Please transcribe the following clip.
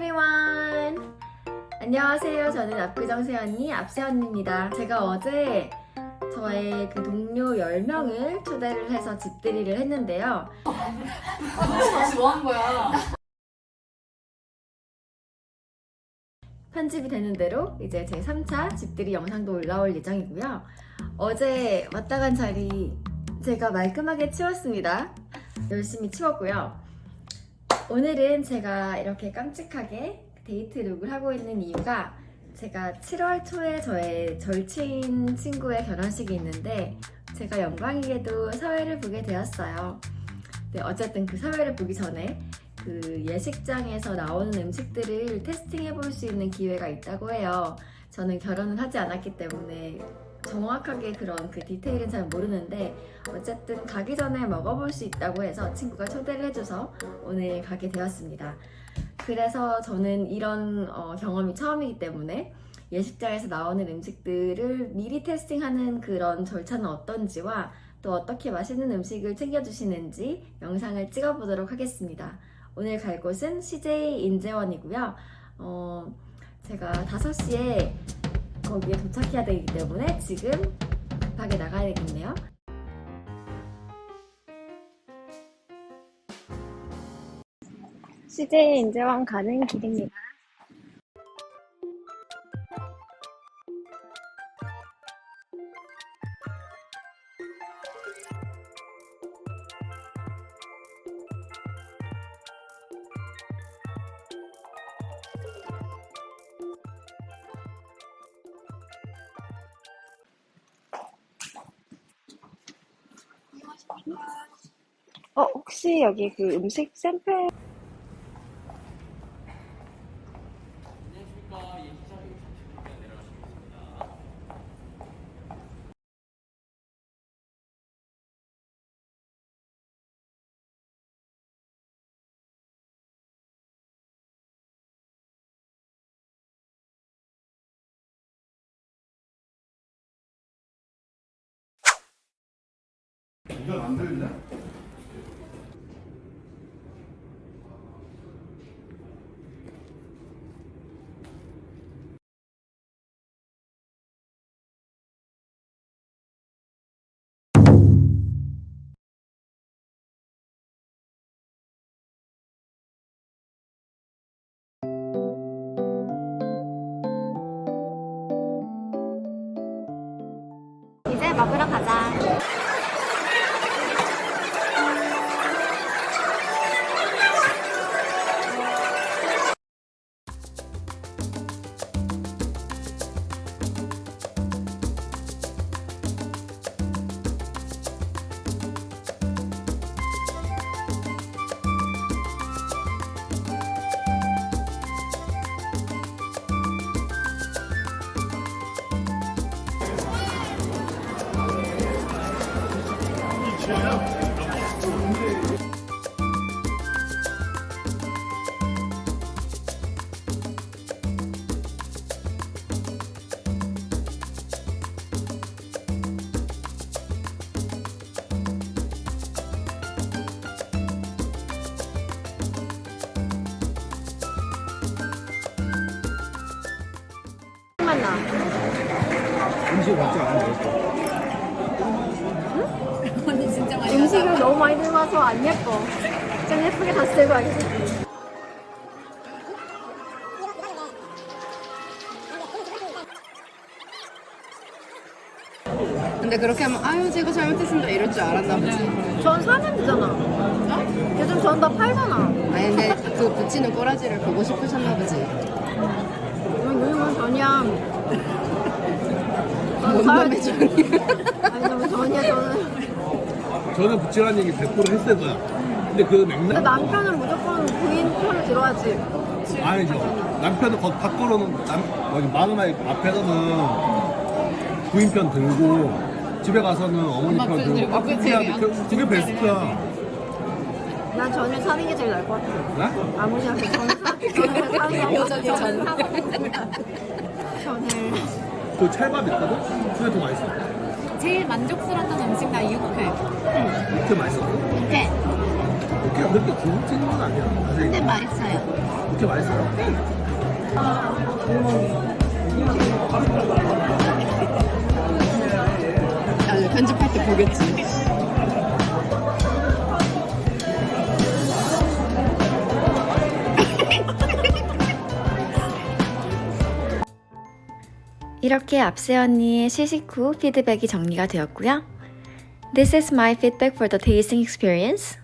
everyone. 안녕하세요. 저는 압구정 세언니 압세언니입니다. 제가 어제 저의 그 동료 10명을 초대를 해서 집들이를 했는데요. 다시 뭐 하는 거야? 편집이 되는 대로 이제 제 3차 집들이 영상도 올라올 예정이고요. 어제 왔다 간 자리 제가 말끔하게 치웠습니다. 열심히 치웠고요. 오늘은 제가 이렇게 깜찍하게 데이트 룩을 하고 있는 이유가 제가 7월 초에 저의 절친 친구의 결혼식이 있는데 제가 영광이게도 사회를 보게 되었어요. 네, 어쨌든 그 사회를 보기 전에 그 예식장에서 나오는 음식들을 테스팅 해 볼 수 있는 기회가 있다고 해요. 저는 결혼을 하지 않았기 때문에 정확하게 그런 그 디테일은 잘 모르는데 어쨌든 가기 전에 먹어볼 수 있다고 해서 친구가 초대를 해줘서 오늘 가게 되었습니다. 그래서 저는 이런 어, 경험이 처음이기 때문에 예식장에서 나오는 음식들을 미리 테스팅하는 그런 절차는 어떤지와 또 어떻게 맛있는 음식을 챙겨주시는지 영상을 찍어보도록 하겠습니다. 오늘 갈 곳은 CJ 인재원이고요. 어, 제가 5시에 거기에 도착해야 되기 때문에 지금 급하게 나가야 되겠네요. CJ 인재원 가는 길입니다. 어, 혹시 여기 그 음식 샘플 안녕하십니까 예시장님 30분간 내려가시겠습니다. 이건 안 들리냐? 이제 먹으러 가자. 음식 맞지 않은데? 음식을 너무 많이 들어서 안 예뻐. 좀 예쁘게 다시 들고 와야겠어. 근데 그렇게 하면 아유 제가 잘못했습니다 이럴 줄 알았나 보지 전 사면 되잖아. 요즘 전 다 팔잖아. 아니 근데 그 붙이는 꼬라지를 보고 싶으셨나 보지 요즘은 전이야. 뭔 사야 놈의 돼. 종이 아니, 너무 전이야, 저는. 저는 부치라는 얘기 100% 했을 거야. 근데 그 근데 맥락 남편은 무조건 부인 편을 들어야지. 아니죠. 남편은 거 밖으로는 남 뭐지 마누라 앞에서는 부인 편 들고 집에 가서는 어머니 엄마 편 편 들고 들고 돼. 그- 그게 베스트야. 난 전을 사는 게 제일 나을 것 같아. 네? 아무리 생각해도 전을 사- 전을 사는 여전히 전. 전을. 그 찰밥 있거든? 그게 더 맛있어. 제일 만족스러웠던 음식 나 육회 그게 맛있어. 육회 그렇게 그렇게 고급진 건 아니야. 사실 근데 맛있어요. 그렇게 맛있어요. 나중에 편집할 때 보겠지. 이렇게 앞세 언니의 시식 후 피드백이 정리가 되었고요. This is my feedback for the tasting experience.